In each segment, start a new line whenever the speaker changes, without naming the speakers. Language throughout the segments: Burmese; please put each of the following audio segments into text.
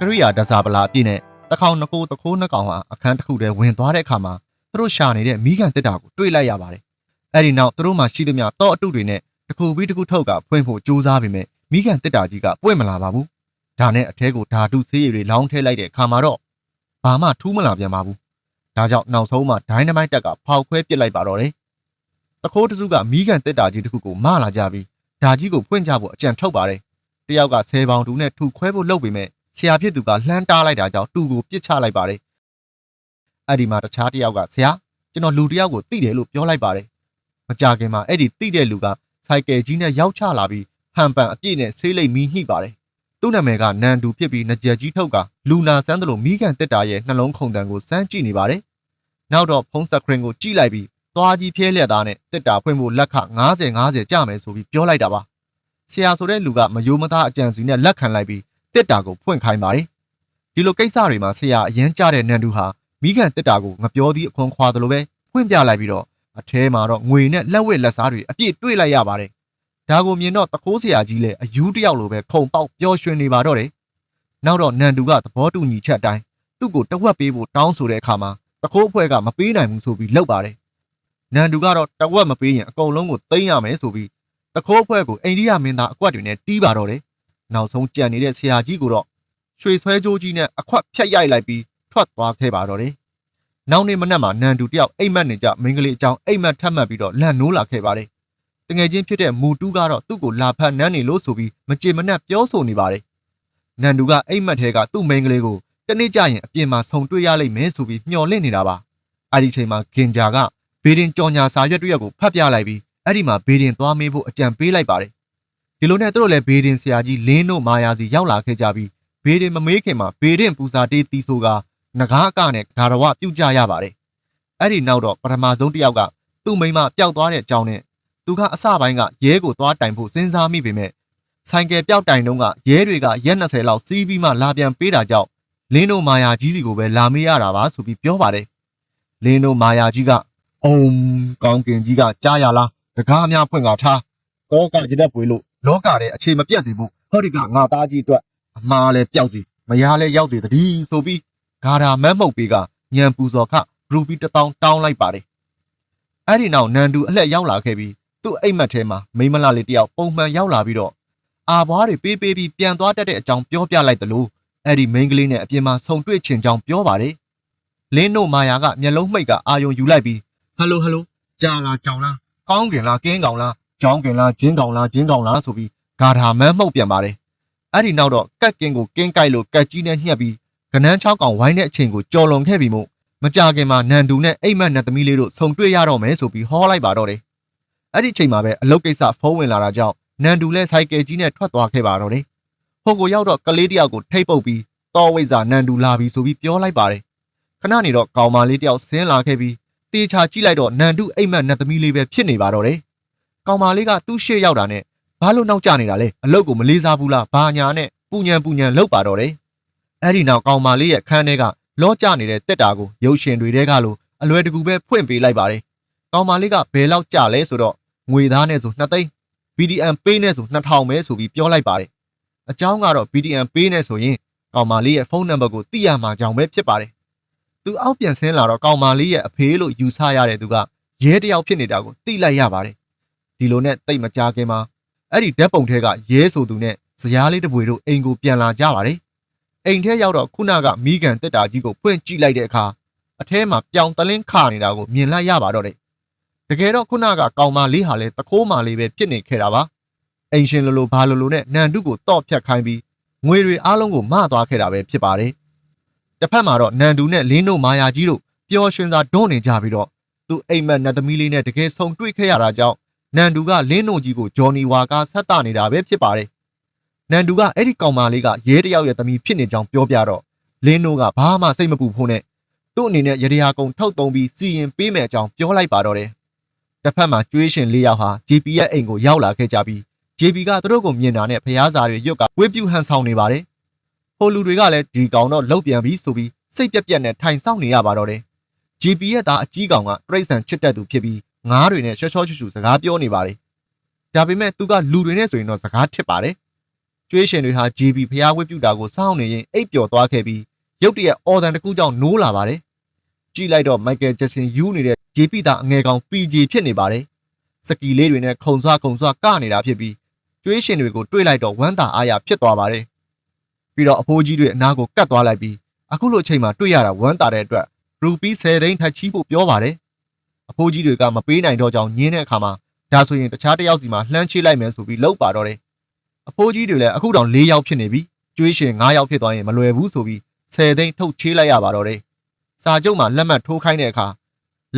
ကရိယာဒဇာပလာအပြည့်နဲ့တခေါင်နှစ်ကိုတခိုးနှစ်ကောင်ဟာအခန်းတစ်ခုတည်းဝင်သွားတဲ့အခါမှာသူတို့ရှာနေတဲ့မိကန်တစ်တာကိုတွေ့လိုက်ရပါတယ်။အဲဒီနောက်သူတို့မှရှိသမျှတော့အတုတွေနဲ့တစ်ခုပြီးတစ်ခုထုတ်ကဖွင့်ဖို့ကြိုးစားပေမဲ့မိကန်တစ်တာကြီးကပွင့်မလာပါဘူး။ဒါနဲ့အထဲကိုဓာတုဆေးရည်တွေလောင်းထည့်လိုက်တဲ့အခါမှာတော့ဘာမှထူးမလာပြန်ပါဘူး။ဒါကြောင့်နောက်ဆုံးမှဒိုင်းနမိုက်တက်ကဖောက်ခွဲပစ်လိုက်ပါတော့တယ်။တခိုးတစုကမိကန်တစ်တာကြီးတစ်ခုကိုမလာကြပြီးဓာကြီးကိုဖွင့်ကြဖို့အကြံထုတ်ပါတယ်။တယောက်ကဆယ်ပေါင်တူနဲ့ထူခွဲဖို့လုပ်ပေမဲ့ ဆရာဖြစ်သူကလှမ်းတားလိုက်တာကြောင့်တူကိုပြစ်ချလိုက်ပါတယ်။အဲ့ဒီမှာတခြားတယောက်ကဆရာကျွန်တော်လူတယောက်ကိုတိတယ်လို့ပြောလိုက်ပါတယ်။မကြခင်မှာအဲ့ဒီတိတဲ့လူကစိုက်ကယ်ကြီးနဲ့ရောက်ချလာပြီးဟန်ပန်အပြည့်နဲ့ဆေးလိပ်မီးညှိပါတယ်။သူ့နာမည်ကနန်တူဖြစ်ပြီးငကြက်ကြီးထုတ်ကလူနာဆန်းသလိုမိကန်တက်တာရဲ့နှလုံးခုန်တန်ကိုစမ်းကြည့်နေပါတယ်။နောက်တော့ဖုန်းစခရင်ကိုကြည့်လိုက်ပြီးသွားကြီးဖျဲလျက်သားနဲ့တက်တာဖွင့်ဖို့လက်ခ90 90ကြမယ်ဆိုပြီးပြောလိုက်တာပါ။ဆရာဆိုတဲ့လူကမယိုးမသားအကြံစီနဲ့လက်ခံလိုက်ပြီး တစ်တာကိုဖွင့်ခိုင်းပါတယ်ဒီလိုကိစ္စတွေမှာဆရာအရင်ကြားတဲ့နန်တူဟာမိခင်တစ်တာကိုငပြောသည့်အခွန်ခွာတယ်လို့ပဲဖွင့်ပြလိုက်ပြီးတော့အထဲမှာတော့ငွေနဲ့လက်ဝက်လက်စားတွေအပြည့်တွေ့လိုက်ရပါတယ်ဒါကိုမြင်တော့တခိုးဆရာကြီးလည်းအယူးတယောက်လိုပဲခုံပေါက်ပျော်ရွှင်နေပါတော့တယ်နောက်တော့နန်တူကသဘောတူညီချက်အတိုင်းသူ့ကိုတဝက်ပေးဖို့တောင်းဆိုတဲ့အခါမှာတခိုးအဖွဲ့ကမပေးနိုင်ဘူးဆိုပြီးလှုပ်ပါတယ်နန်တူကတော့တဝက်မပေးရင်အကုန်လုံးကိုသိမ်းရမယ်ဆိုပြီးတခိုးအဖွဲ့ကိုအိန္ဒိယမင်းသားအကွက်တွေနဲ့တီးပါတော့တယ် နောက်ဆုံးကြံနေတဲ့ဆရာကြီးကိုတော့ရွှေဆွဲကြိုးကြီးနဲ့အခွက်ဖြတ်ရိုက်လိုက်ပြီးထွက်သွားခဲ့ပါတော့တယ်။နောက်နေ့မနက်မှာနန်တူတယောက်အိမ်မက်နေကြမင်းကလေးအကြောင်းအိမ်မက်ထပ်မှတ်ပြီးတော့လန့်နိုးလာခဲ့ပါတယ်။တငယ်ချင်းဖြစ်တဲ့မူတူးကတော့သူ့ကိုလာဖတ်နန်းနေလို့ဆိုပြီးမကြေမနက်ပြောဆိုနေပါတယ်။နန်တူကအိမ်မက်ထဲကသူ့မင်းကလေးကိုတနေ့ကျရင်အပြင်မှာဆုံတွေ့ရလိမ့်မယ်ဆိုပြီးမျှော်လင့်နေတာပါ။အဲဒီချိန်မှာဂင်ဂျာကဘေဒင်ကြော်ညာစာရွက်တရက်ကိုဖတ်ပြလိုက်ပြီးအဲ့ဒီမှာဘေဒင်သွားမေးဖို့အကြံပေးလိုက်ပါတယ် ဒီလိုနဲ့သူတို့လည်းဘေးဒင်ဆရာကြီးလင်းတို့မာယာစီရောက်လာခဲ့ကြပြီးဘေးဒင်မမေးခင်မှာဘေးဒင်ပူဇာတေးတီးဆိုကငကားအကနဲ့ဂါရဝပြုတ်ကြရပါတယ်အဲ့ဒီနောက်တော့ပထမဆုံးတစ်ယောက်ကသူ့မိမပျောက်သွားတဲ့အကြောင်းနဲ့သူကအစပိုင်းကရဲကိုသွားတိုင်ဖို့စဉ်းစားမိပေမဲ့ဆိုင်ကယ်ပျောက်တိုင်တုန်းကရဲတွေကရက်20လောက်စီးပြီးမှလာပြန်ပေးတာကြောင့်လင်းတို့မာယာကြီးစီကိုပဲလာမေးရတာပါဆိုပြီးပြောပါတယ်လင်းတို့မာယာကြီးကအုံကောင်းကင်ကြီးကကြားရလားတကားများဖွင့်ကထားကောကကြတဲ့ပွေလို့ လောကထဲအခြေမပြတ်စေဖို့ဟောဒီကငါသားကြီးအတွက်အမားလည်းပျောက်စီမယားလည်းရောက်စေတည်းဆိုပြီးဂါရာမက်မှုတ်ပေးကညံပူစော်ခရူပီတထောင်တောင်းလိုက်ပါတယ်အဲ့ဒီနောက်နန်တူအလှက်ရောက်လာခဲ့ပြီးသူ့အိမ်မက်ထဲမှာမိမလာလေးတယောက်ပုံမှန်ရောက်လာပြီးတော့အာဘွားတွေပေးပေးပြီးပြန်သွားတတ်တဲ့အကြောင်းပြောပြလိုက်တယ်လို့အဲ့ဒီမိန်းကလေးနဲ့အပြင်မှာဆုံတွေ့ချင်ကြောင်းပြောပါတယ်လင်းတို့မာယာကမျက်လုံးမှိတ်ကအာယုံယူလိုက်ပြီးဟယ်လိုဟယ်လိုကြာလားကြောင်လားကောင်းကင်လားကင်းကောင်လား ကြောင်းကင်လားဂျင်းကောင်လားဂျင်းကောင်လားဆိုပြီးဂါထာမန်းမှုတ်ပြန်ပါတယ်အဲ့ဒီနောက်တော့ကက်ကင်းကိုကင်းကြိုက်လို့ကက်ကြီးနဲ့ညှက်ပြီးကနန်းချောက်ကောင်ဝိုင်းတဲ့အချိန်ကိုကြော်လွန်ခဲ့ပြီးမို့မကြခင်မှာနန်တူနဲ့အိမ်မက်နဲ့သမီးလေးတို့ဆုံတွေ့ရတော့မယ်ဆိုပြီးဟောလိုက်ပါတော့တယ်အဲ့ဒီချိန်မှာပဲအလုတ်ကိစ္စဖုံးဝင်လာတာကြောင့်နန်တူလည်းဆိုင်ကယ်ကြီးနဲ့ထွက်သွားခဲ့ပါတော့တယ်ဟိုကိုရောက်တော့ကလေးတယောက်ကိုထိတ်ပုတ်ပြီးတော်ဝိဇ္ဇာနန်တူလာပြီဆိုပြီးပြောလိုက်ပါတယ်ခဏနေတော့ကောင်မလေးတယောက်ဆင်းလာခဲ့ပြီးတေချာကြည့်လိုက်တော့နန်တူအိမ်မက်နဲ့သမီးလေးပဲဖြစ်နေပါတော့တယ် ကောင်မလေးကသူ့ရှေ့ရောက်တာနဲ့ဘာလို့နောက်ကျနေတာလဲအလုတ်ကိုမလေးစားဘူးလားဘာညာနဲ့ပူညံပူညံလောက်ပါတော့တယ်အဲ့ဒီနောက်ကောင်မလေးရဲ့ခန်းထဲကလောကျနေတဲ့တက်တာကိုရုပ်ရှင်တွေတဲကလို့အလွယ်တကူပဲဖွင့်ပေးလိုက်ပါတယ်ကောင်မလေးကဘယ်လောက်ကြလဲဆိုတော့ငွေသားနဲ့ဆို2သိန်း BDM ပေးနဲ့ဆို2000ပဲဆိုပြီးပြောလိုက်ပါတယ်အကြောင်းကတော့ BDM ပေးနဲ့ဆိုရင်ကောင်မလေးရဲ့ဖုန်းနံပါတ်ကိုသိရမှာကြောင်ပဲဖြစ်ပါတယ်သူအောက်ပြန်ဆင်းလာတော့ကောင်မလေးရဲ့အဖေလို့ယူဆရတဲ့သူကရဲတယောက်ဖြစ်နေတာကိုသိလိုက်ရပါတယ် ဒီလိုနဲ့တိတ်မကြခင်မှာအဲ့ဒီဓာတ်ပုံထဲကရဲဆိုသူနဲ့ဇရားလေးတပွေတို့အိမ်ကိုပြန်လာကြပါတယ်အိမ်ထဲရောက်တော့ခုနကမိကန်တက်တာကြီးကိုဖွင့်ကြည့်လိုက်တဲ့အခါအထဲမှာပြောင်တလင်းခနေတာကိုမြင်လိုက်ရပါတော့တယ်တကယ်တော့ခုနကကောင်မလေးဟာလည်းတခိုးမလေးပဲဖြစ်နေခဲ့တာပါအိမ်ရှင်လိုလိုဘာလိုလိုနဲ့နန်တုကိုတော့ဖြတ်ခိုင်းပြီးငွေတွေအားလုံးကိုမသွားခဲ့တာပဲဖြစ်ပါတယ်တစ်ဖက်မှာတော့နန်တူနဲ့လင်းတို့မာယာကြီးတို့ပျော်ရွှင်စွာဒွန်းနေကြပြီးတော့သူအိမ်မက်နတ်သမီးလေးနဲ့တကယ်ဆုံတွေ့ခဲ့ရတာကြောင့် နန်တူကလင်းနိုကြီးကိုဂျော်နီဝါကဆက်တာနေတာပဲဖြစ်ပါတယ်။နန်တူကအဲ့ဒီကောင်မလေးကရဲတယောက်ရဲ့သမီးဖြစ်နေကြောင်းပြောပြတော့လင်းနိုကဘာမှစိတ်မပူဖို့နဲ့သူ့အနေနဲ့ရတရားကုံထုတ်သုံးပြီးစီရင်ပေးမယ်အကြောင်းပြောလိုက်ပါတော့တယ်။တစ်ဖက်မှာကျွေးရှင်လေးယောက်ဟာ JP ရဲ့အိမ်ကိုရောက်လာခဲ့ကြပြီး JP ကသူတို့ကိုမြင်တာနဲ့ဖျားစာတွေရွတ်ကဝေးပြူဟန်ဆောင်နေပါတယ်။ဟိုလူတွေကလည်းဒီကောင်တော့လှုပ်ပြန်ပြီဆိုပြီးစိတ်ပြက်ပြက်နဲ့ထိုင်ဆောင်နေရပါတော့တယ်။ JP ရဲ့သားအကြီးကောင်ကပြိဿံချစ်တတ်သူဖြစ်ပြီး ငားတွေနဲ့ရှော့ရှော့ချူချူစကားပြောနေပါတယ်။ဒါပေမဲ့သူကလူတွေနဲ့ဆိုရင်တော့စကားထစ်ပါတယ်ကျွေးရှင်တွေဟာ GB ဖျားဝတ်ပြုတာကိုစောင့်နေရင်အိပ်ပျော်သွားခဲ့ပြီးရုတ်တရက်အော်တန်တစ်ခုကြောင့်နိုးလာပါတယ်။ကြည့်လိုက်တော့မိုက်ကယ်ဂျက်ဆင်ယူနေတဲ့ JP သားအငယ်ကောင် PG ဖြစ်နေပါတယ်။စကီလေးတွေနဲ့ခုံဆွားခုံဆွားကနေတာဖြစ်ပြီးကျွေးရှင်တွေကိုတွေးလိုက်တော့ဝမ်းသာအားရဖြစ်သွားပါတယ်။ပြီးတော့အဖိုးကြီးတွေအနားကိုကတ်သွားလိုက်ပြီးအခုလိုအချိန်မှာတွေ့ရတာဝမ်းသာတဲ့အတွက်ရူပီ10သိန်းထပ်ချီးဖို့ပြောပါတယ်။ အဖိုးကြီးတွေကမပေးနိုင်တော့ကြောင်းညင်းတဲ့အခါမှာဒါဆိုရင်တခြားတစ်ယောက်စီမှာလှမ်းချိလိုက်မယ်ဆိုပြီးလောက်ပါတော့တယ်။အဖိုးကြီးတွေလည်းအခုတောင်၄ယောက်ဖြစ်နေပြီ။ကျွေးရှင်၅ယောက်ဖြစ်သွားရင်မလွယ်ဘူးဆိုပြီး10သိန်းထုတ်ချေးလိုက်ရပါတော့တယ်။စာချုပ်မှာလက်မှတ်ထိုးခိုင်းတဲ့အခါ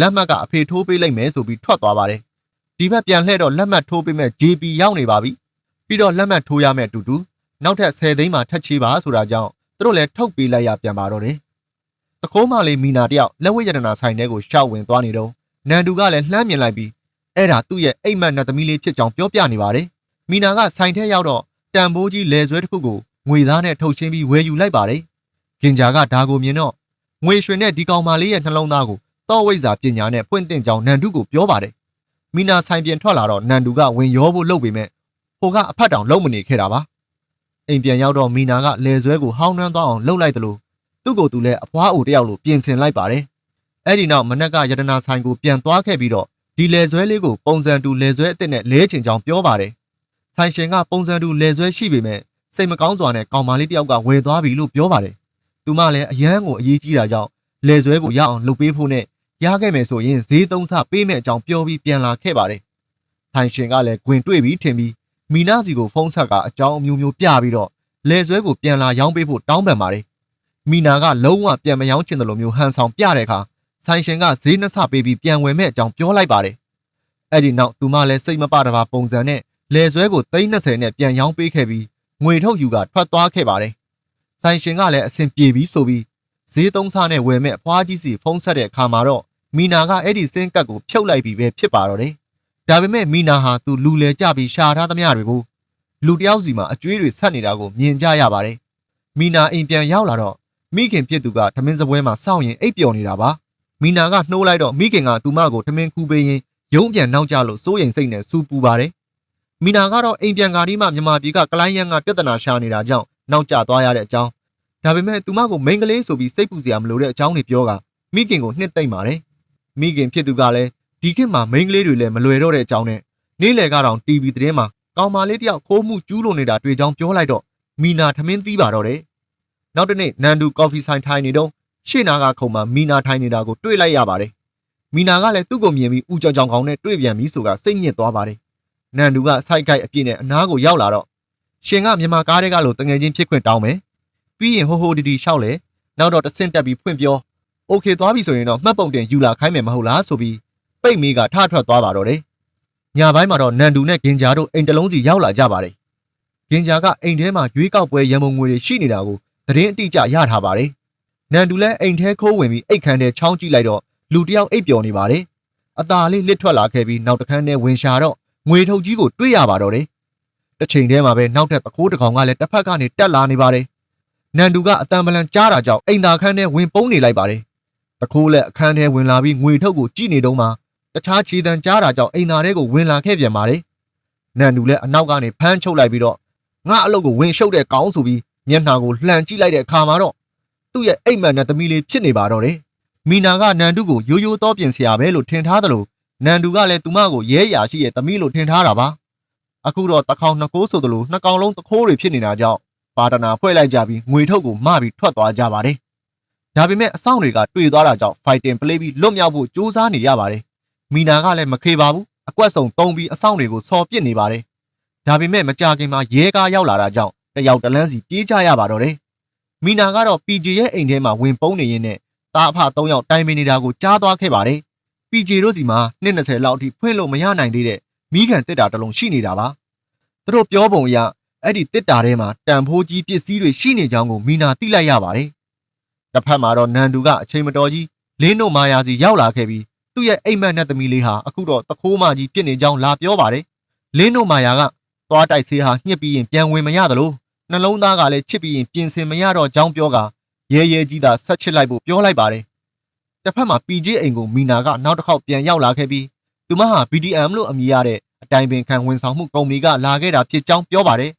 လက်မှတ်ကအဖေထိုးပေးလိုက်မယ်ဆိုပြီးထွက်သွားပါတယ်။ဒီဘက်ပြန်လှည့်တော့လက်မှတ်ထိုးပေးမဲ့ JP ရောက်နေပါပြီ။ပြီးတော့လက်မှတ်ထိုးရမယ့်အတူတူနောက်ထပ်10သိန်းမှထပ်ချေးပါဆိုတာကြောင့်သူတို့လည်းထုတ်ပေးလိုက်ရပြန်ပါတော့တယ်။တခိုးမလေးမီနာတယောက်လက်ဝဲရတနာဆိုင်ထဲကိုရှောက်ဝင်သွားနေတော့ နန်တူကလည်းလှမ်းမြင်လိုက်ပြီးအဲ့ဒါသူ့ရဲ့အိမ်မက်နဲ့သမီးလေးဖြစ်ကြောင်းပြောပြနေပါတယ်။မီနာကဆိုင်ထဲရောက်တော့တန်ဖိုးကြီးလဲဆွဲတစ်ခုကိုငွေသားနဲ့ထုတ်ချင်းပြီးဝယ်ယူလိုက်ပါတယ်။ဂင်ဂျာကဒါကိုမြင်တော့ငွေရွှင်တဲ့ဒီကောင်မလေးရဲ့နှလုံးသားကိုတော့ဝိဇ္ဇာပညာနဲ့ဖွင့်တင်ကြောင်းနန်တူကိုပြောပါတယ်။မီနာဆိုင်ပြန်ထွက်လာတော့နန်တူကဝင်ရောဖို့လုပ်ပေမဲ့ဟိုကအဖတ်တောင်လုံးမနေခဲ့တာပါ။အိမ်ပြန်ရောက်တော့မီနာကလဲဆွဲကိုဟောင်းနှမ်းသွားအောင်လှုပ်လိုက်တယ်လို့သူ့ကိုယ်သူလည်းအဖွားအိုတယောက်လိုပြင်ဆင်လိုက်ပါတယ်။ အဲ့ဒီနောက်မနက်ကယတနာဆိုင်ကိုပြန်သွားခဲ့ပြီးတော့ဒီလေဆွဲလေးကိုပုံစံတူလေဆွဲအစ်စ်နဲ့လဲချင်ကြောင်းပြောပါတယ်။ဆိုင်ရှင်ကပုံစံတူလေဆွဲရှိပေမဲ့စိတ်မကောင်းစွာနဲ့ကောင်မလေးတယောက်ကဝယ်သွားပြီလို့ပြောပါတယ်။သူမလည်းအရန်ကိုအရေးကြီးတာကြောင့်လေဆွဲကိုရအောင်လုပ်ပေးဖို့နဲ့ရခဲ့မယ်ဆိုရင်ဈေးသုံးဆပေးမဲ့အကြောင်းပြောပြီးပြန်လာခဲ့ပါတယ်။ဆိုင်ရှင်ကလည်းဂွင်တွေ့ပြီးထင်ပြီးမီနာစီကိုဖုန်းဆက်ကအကြောင်းအမျိုးမျိုးပြပြီးတော့လေဆွဲကိုပြန်လာရောင်းပေးဖို့တောင်းပန်ပါတယ်။မီနာကလုံးဝပြန်မရောင်းချင်တယ်လို့မျိုးဟန်ဆောင်ပြတဲ့အခါ ဆိုင်ရှင်ကဈေးနှဆပေးပြီးပြန်ဝယ်မဲ့အကြောင်းပြောလိုက်ပါတယ်။အဲ့ဒီနောက်သူမလည်းစိတ်မပတပါပုံစံနဲ့လေဆွဲကို330နဲ့ပြန်ရောင်းပေးခဲ့ပြီးငွေထုတ်ယူကထွက်သွားခဲ့ပါတယ်။ဆိုင်ရှင်ကလည်းအဆင်ပြေပြီးဆိုပြီးဈေးသုံးဆနဲ့ဝယ်မဲ့အဖွားကြီးစီဖုန်းဆက်တဲ့အခါမှာတော့မီနာကအဲ့ဒီစင်းကတ်ကိုဖြုတ်လိုက်ပြီးပဲဖြစ်ပါတော့တယ်။ဒါပေမဲ့မီနာဟာသူလူလဲကြပြီးရှာထားသမျှတွေကိုလူတယောက်စီမှာအကျွေးတွေဆက်နေတာကိုမြင်ကြရပါတယ်။မီနာအိမ်ပြန်ရောက်လာတော့မိခင်ဖြစ်သူကထမင်းစပွဲမှာစောင့်ရင်အိပ်ပျော်နေတာပါ။ မီနာကနှိုးလိုက်တော့မိခင်ကသူမကိုထမင်းခူးပေးရင်ရုံးပြန်နောက်ကျလို့စိုးရိမ်စိတ်နဲ့စူပူပါတယ်။မီနာကတော့အိမ်ပြန်ကားဒီမှမြမပြည်ကကလိုင်းရန်ကပြဿနာရှာနေတာကြောင့်နောက်ကျသွားရတဲ့အကြောင်းဒါပေမဲ့သူမကိုမိန်းကလေးဆိုပြီးစိတ်ပူစရာမလိုတဲ့အကြောင်းတွေပြောကမိခင်ကိုနှစ်သိမ့်ပါတယ်။မိခင်ဖြစ်သူကလည်းဒီခေတ်မှာမိန်းကလေးတွေလည်းမလွယ်တော့တဲ့အကြောင်းနဲ့နေ့လယ်ကတော့ TV သတင်းမှာကောင်မလေးတယောက်ခိုးမှုကျူးလွန်နေတာတွေ့ကြောင်းပြောလိုက်တော့မီနာထမင်းသီးပါတော့တယ်။နောက်တစ်နေ့နန်ဒူကော်ဖီဆိုင်ထိုင်နေတော့ ရှေ့နာကခုံမှာမီနာထိုင်နေတာကိုတွေ့လိုက်ရပါတယ်။မီနာကလည်းသူ့ကိုမြင်ပြီးဦးကြောင်ကြောင်ကောင်းနဲ့တွေ့ပြန်ပြီးဆိုကစိတ်ညစ်သွားပါတယ်။နန်ဒူကစိုက်ကိုက်အပြည့်နဲ့အနားကိုရောက်လာတော့ရှင်ကမြန်မာကားတွေကလို့တငယ်ချင်းဖြစ်ခွင့်တောင်းမယ်။ပြီးရင်ဟိုဟိုဒီဒီရှောက်လေနောက်တော့တဆင့်တက်ပြီးဖွင့်ပြော။ "Okay သွားပြီဆိုရင်တော့မှတ်ပုံတင်ယူလာခိုင်းမယ်မဟုတ်လား?"ဆိုပြီးပိတ်မီကထထွက်သွားပါတော့တယ်။ညပိုင်းမှာတော့နန်ဒူနဲ့ဂင်ဂျာတို့အိမ်တလုံးစီရောက်လာကြပါတယ်။ဂင်ဂျာကအိမ်ထဲမှာရွေးကောက်ပွဲရန်ပုံငွေတွေရှိနေတာကိုသတင်းအတိအကျရထားပါတယ်။ နန်ဒူလည်းအိမ်ထဲခိုးဝင်ပြီးအိတ်ခမ်းထဲချောင်းကြည့်လိုက်တော့လူတယောက်အိပ်ပျော်နေပါတယ်။အตาလေးလစ်ထွက်လာခဲ့ပြီးနောက်တစ်ခန်းထဲဝင်ရှာတော့ငွေထုတ်ကြီးကိုတွေ့ရပါတော့တယ်။တစ်ချိန်တည်းမှာပဲနောက်ထပ်တကိုးတစ်ကောင်ကလည်းတစ်ဖက်ကနေတက်လာနေပါတယ်။နန်ဒူကအတန်ပလန်ကြားတာကြောင့်အိမ်သာခန်းထဲဝင်ပုန်းနေလိုက်ပါတယ်။တကိုးလည်းအခန်းထဲဝင်လာပြီးငွေထုတ်ကိုကြည့်နေတုန်းမှာတခြားခြေတံကြားတာကြောင့်အိမ်သာထဲကိုဝင်လာခဲ့ပြန်ပါတယ်။နန်ဒူလည်းအနောက်ကနေဖမ်းချုပ်လိုက်ပြီးတော့ငါအလုပ်ကိုဝင်ရှုပ်တဲ့ကောင်းဆိုပြီးမျက်နှာကိုလှန်ကြည့်လိုက်တဲ့အခါမှာတော့ သူ့ရဲ့အိမ်မက်နဲ့သမီးလေးဖြစ်နေပါတော့တယ်။မီနာကနန်ဒူကိုရိုးရိုးတော့ပြင်ဆရာပဲလို့ထင်ထားတယ်လို့နန်ဒူကလည်းသူမကိုရဲရာရှိရဲ့သမီးလို့ထင်ထားတာပါ။အခုတော့တကောင်နှစ်ကိုးဆိုသလိုနှစ်ကောင်လုံးတခိုးတွေဖြစ်နေတာကြောင့်ပါတနာဖွဲ့လိုက်ကြပြီးငွေထုတ်ကိုမပြီးထွက်သွားကြပါတယ်။ဒါပေမဲ့အဆောင်တွေကတွေ့သွားတာကြောင့် fighting play ပြီးလွတ်မြောက်ဖို့ကြိုးစားနေရပါတယ်။မီနာကလည်းမခေပါဘူး။အကွက်စုံတုံးပြီးအဆောင်တွေကိုဆော်ပစ်နေပါတယ်။ဒါပေမဲ့မကြခင်မှာရဲကားရောက်လာတာကြောင့်တယောက်တလန်းစီပြေးကြရပါတော့တယ်။ မီနာကတော့ PJ ရဲ့အိမ်ထဲမှာဝင်ပုန်းနေရင်းနဲ့တာအဖ၃ယောက်တိုင်ပင်နေတာကိုကြားသွားခဲ့ပါတယ်။ PJ တို့စီမှာနှစ်20လောက်အထိဖွင့်လို့မရနိုင်သေးတဲ့မိခံတစ်တာတစ်လုံးရှိနေတာပါ။သူတို့ပြောပုံအရအဲ့ဒီတစ်တာထဲမှာတန်ဖိုးကြီးပစ္စည်းတွေရှိနေကြောင်းကိုမီနာသိလိုက်ရပါတယ်။တစ်ဖက်မှာတော့နန်ဒူကအချိန်မတော်ကြီးလင်းတို့မာယာစီရောက်လာခဲ့ပြီးသူ့ရဲ့အိမ်မက်နဲ့သမီးလေးဟာအခုတော့တခိုးမကြီးဖြစ်နေကြောင်းလာပြောပါတယ်။လင်းတို့မာယာကသွားတိုက်ဆေးဟာညှစ်ပြီးရင်ပြန်ဝင်မရသလို နှလုံးသားကလည်းချစ်ပြီးရင်ပြင်ဆင်မရတော့ကြောင်းပြောကရဲရဲကြီးသာဆက်ချစ်လိုက်ဖို့ပြောလိုက်ပါတယ်။တစ်ဖက်မှာ PJ အိမ်ကိုမီနာကနောက်တစ်ခေါက်ပြန်ရောက်လာခဲ့ပြီးသူမဟာ BDM လို့အမည်ရတဲ့အတိုင်ပင်ခံဝန်ဆောင်မှုကုမ္ပဏီကလာခဲ့တာဖြစ်ကြောင်းပြောပါတယ်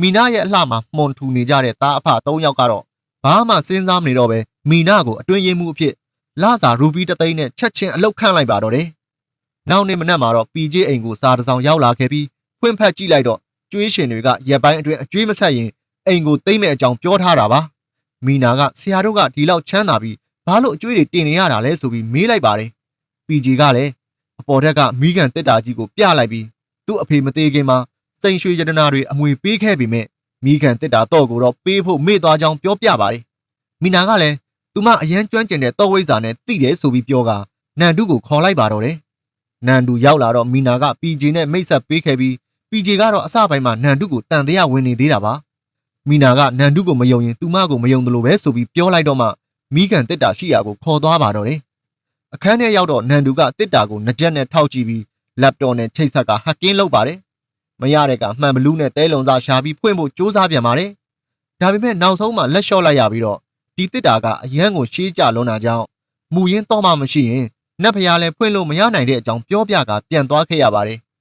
မီနာရဲ့အလှမှာမှုန်ထူနေကြတဲ့သားအဖ၃ယောက်ကတော့ဘာမှစဉ်းစားမနေတော့ပဲမီနာကိုအတွင်းရင်မှုအဖြစ်လာစာရူဘီတသိန်းနဲ့ချက်ချင်းအလုတ်ခန့်လိုက်ပါတော့တယ်။နောက်နေ့မနက်မှာတော့ PJ အိမ်ကိုစာတစ်စောင်ရောက်လာခဲ့ပြီးဖွင့်ဖက်ကြည့်လိုက်တော့ ကျွေးရှင်တွေကရက်ပိုင်းအတွင်းအကျွေးမဆက်ရင်အိမ်ကိုသိမ့်မဲ့အကြောင်းပြောထားတာပါ။မီနာကဆရာတို့ကဒီလောက်ချမ်းသာပြီးဘာလို့အကျွေးတွေတင်နေရတာလဲဆိုပြီးမေးလိုက်ပါတယ်။ PJ ကလည်းအပေါ်ထက်ကမိကန်တက်တာကြီးကိုပြလိုက်ပြီးသူ့အဖေမသေးခင်မှာစိန်ရွှေရတနာတွေအမွေပေးခဲ့ပေမဲ့မိကန်တက်တာတော့ကိုတော့ပေးဖို့မေ့သွားကြောင်းပြောပြပါတယ်။မီနာကလည်းသူမအရန်ကျွမ်းကျင်တဲ့တော့ဝိဇ္ဇာနဲ့တိတယ်ဆိုပြီးပြောကနန်တုကိုခေါ်လိုက်ပါတော့တယ်။နန်တုရောက်လာတော့မီနာက PJ နဲ့မိတ်ဆက်ပေးခဲ့ပြီး PJ ကတော့အစပိုင်းမှာနန်တုကိုတန်တရားဝင်နေသေးတာပါ။မီနာကနန်တုကိုမယုံရင်သူမကိုမယုံတယ်လို့ပဲဆိုပြီးပြောလိုက်တော့မှမိကန်တက်တာရှိရာကိုခေါ်သွားပါတော့တယ်။အခန်းထဲရောက်တော့နန်တုကတက်တာကိုနှစ်ချက်နဲ့ထောက်ကြည့်ပြီးလပ်တော့နဲ့ချိတ်ဆက်ကဟက်ကင်းလုပ်ပါတယ်။မရတဲ့ကမှန်ဘလူးနဲ့တဲလုံစာရှာပြီးဖွင့်ဖို့စူးစမ်းပြန်ပါတယ်။ဒါပေမဲ့နောက်ဆုံးမှလက်လျှော့လိုက်ရပြီးတော့ဒီတစ်တာကအရန်ကိုရှေးကြလွန်တာကြောင့်မူရင်းတော့မှမရှိရင်နတ်ဖျားလည်းဖွင့်လို့မရနိုင်တဲ့အကြောင်းပြောပြကပြန်သွားခဲ့ရပါတယ်။